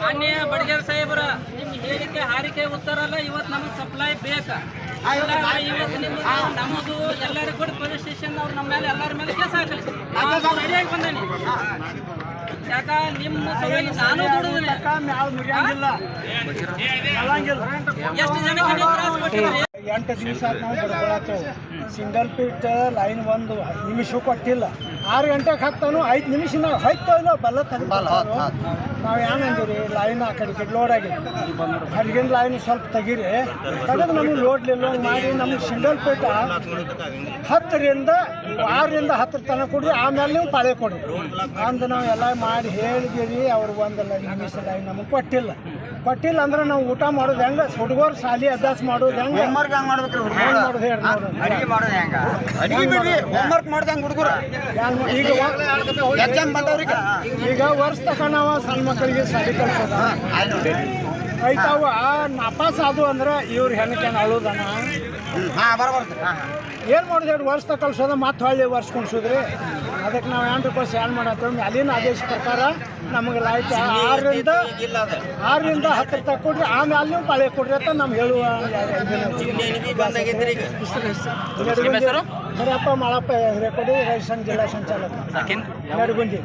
ಮಾನ್ಯ ಬಡಗೇರ್ ಸಾಹೇಬ್ರ ನಿಮ್ ಹೇಳಿಕೆ ಹಾರಿಕೆ ಉತ್ತರ ಅಲ್ಲ ಇವತ್ತು ನಮಗೆ ಸಪ್ಲೈ ಬೇಕು. ಇವತ್ತು ನಿಮ್ಮ ನಮ್ಮದು ಎಲ್ಲರಿಗೂ ಕೂಡ ಪೊಲೀಸ್ ಸ್ಟೇಷನ್ ಅವ್ರು ನಮ್ಮ ಮೇಲೆ ಎಲ್ಲರ ಮೇಲೆ ಕೆಲಸ ಹಾಕಲಿ. ಬಂದಿ ರೆಡಿಯಾಗಿ ಬಂದೇನಿ. ಯಾಕ ನಿಮ್ಮ ಸಲುವಾಗಿ ನಾನು ದುಡಿದಿನಿ. ಎಷ್ಟು ಜನಕ್ಕೆ ನೀವು ತ್ರಾಸ ಕೊಟ್ಟಿದ್ದೀರಿ? ಎಂಟು ದಿವಸ ನಾವು ಬಡ್ಕೊಳತ್ತೇವೆ ಸಿಂಗಲ್ ಪೀಟ್ ಲೈನ್ ಒಂದು ನಿಮಿಷ ಕೊಟ್ಟಿಲ್ಲ. ಆರು ಗಂಟೆಗೆ ಹಾಕ್ತಾನು ಐದು ನಿಮಿಷ ಹೋಯ್ತೋ ಇಲ್ಲ ಬಲ್ಲ ತೆಗೆದು ನಾವು ಏನಂದಿರಿ ಲೈನ್ ಆ ಕಡೆ ಕಡೆ ಲೋಡ್ ಆಗಿದೆ ಹೊರಗಿನ ಲೈನ್ ಸ್ವಲ್ಪ ತೆಗೀರಿ. ತೆಗೆದು ನಮಗೆ ಲೋಡ್ಲಿಲ್ಲ ಲೋಡ್ ಮಾಡಿ ನಮಗೆ ಸಿಂಗಲ್ ಪೀಟ ಹತ್ತರಿಂದ ಆರರಿಂದ ಹತ್ತರ ತನಕ ಕೊಡ್ರಿ ಆಮೇಲೆ ನೀವು ಪಾಳೆ ಕೊಡ್ರಿ. ಅಂದು ನಾವು ಎಲ್ಲ ಮಾಡಿ ಹೇಳಿದಿರಿ ಅವ್ರಿಗೆ ಒಂದು ನಿಮಿಷ ಲೈನ್ ನಮಗೆ ಕೊಟ್ಟಿಲ್ಲ. ಕೊಟ್ಟಿಲ್ಲ ಅಂದ್ರೆ ನಾವು ಊಟ ಮಾಡೋದು ಹೆಂಗ? ಹುಡುಗರು ಶಾಲಿ ಅಭ್ಯಾಸ ಮಾಡೋದು ಹೆಂಗೆ? ಹೆಂಗ್ ಮಾಡೋದು ಹೇಳಿ ನೋಡು. ಅಡಿಗೆ ಬಿಡ್ರಿ ಹೋಮ್ವರ್ಕ್ ಮಾಡ್ದಂಗೆ ಹುಡುಗರು. ಹೆಂಗ್ ಈಗ ಎಕ್ಸಾಮ್ ಬಂದವ್ರಿಗೆ. ಈಗ ವರ್ಷ ತಕ ನಾವು ಸಣ್ಣ ಮಕ್ಕಳಿಗೆ ಶಾಲಿ ಕಳ್ಸೋದ. ಐತಾವ ನಾಪಾಸ್ ಅದು ಅಂದ್ರೆ ಇವ್ರು ಹೆಣ್ಣಕ್ಕೆ ಅಳುದನ? ಹಾಂ ಬರಬಾರ್ದು ಏನು ಮಾಡೋದು ಹೇಳಿ ವರ್ಷ ತಕೊಳ್ಸೋದ ಮತ್ತೆ ಹೊಳ್ಳಿ ವರ್ಷ ಕುಣಿಸಿದ್ರಿ? ಅದಕ್ಕೆ ನಾವು ಏನು ರಿಕ್ವೆಸ್ಟ್ ಏನ್ ಮಾಡತ್ತ ಅಲ್ಲಿನ ಆದೇಶ ಪ್ರಕಾರ ನಮಗೆ ಲೈಟ್ ಆರರಿಂದ ಆರರಿಂದ ಹತ್ತರ ತಕ ಕೊಡ್ರಿ ಆಮೇಲೆ ಅಲ್ಲಿ ಪಾಳೆ ಕೊಡ್ರಿ ಅಂತ ನಮ್ಗೆ ಹೇಳುವ ಹರಿಯಪ್ಪ ಮಾಳಪ್ಪ ಹಿರೇಕೊಡಿ ರೈತ ಸಂಘ ಜಿಲ್ಲಾ ಸಂಚಾಲಕ. ನಡಗುಂದಿ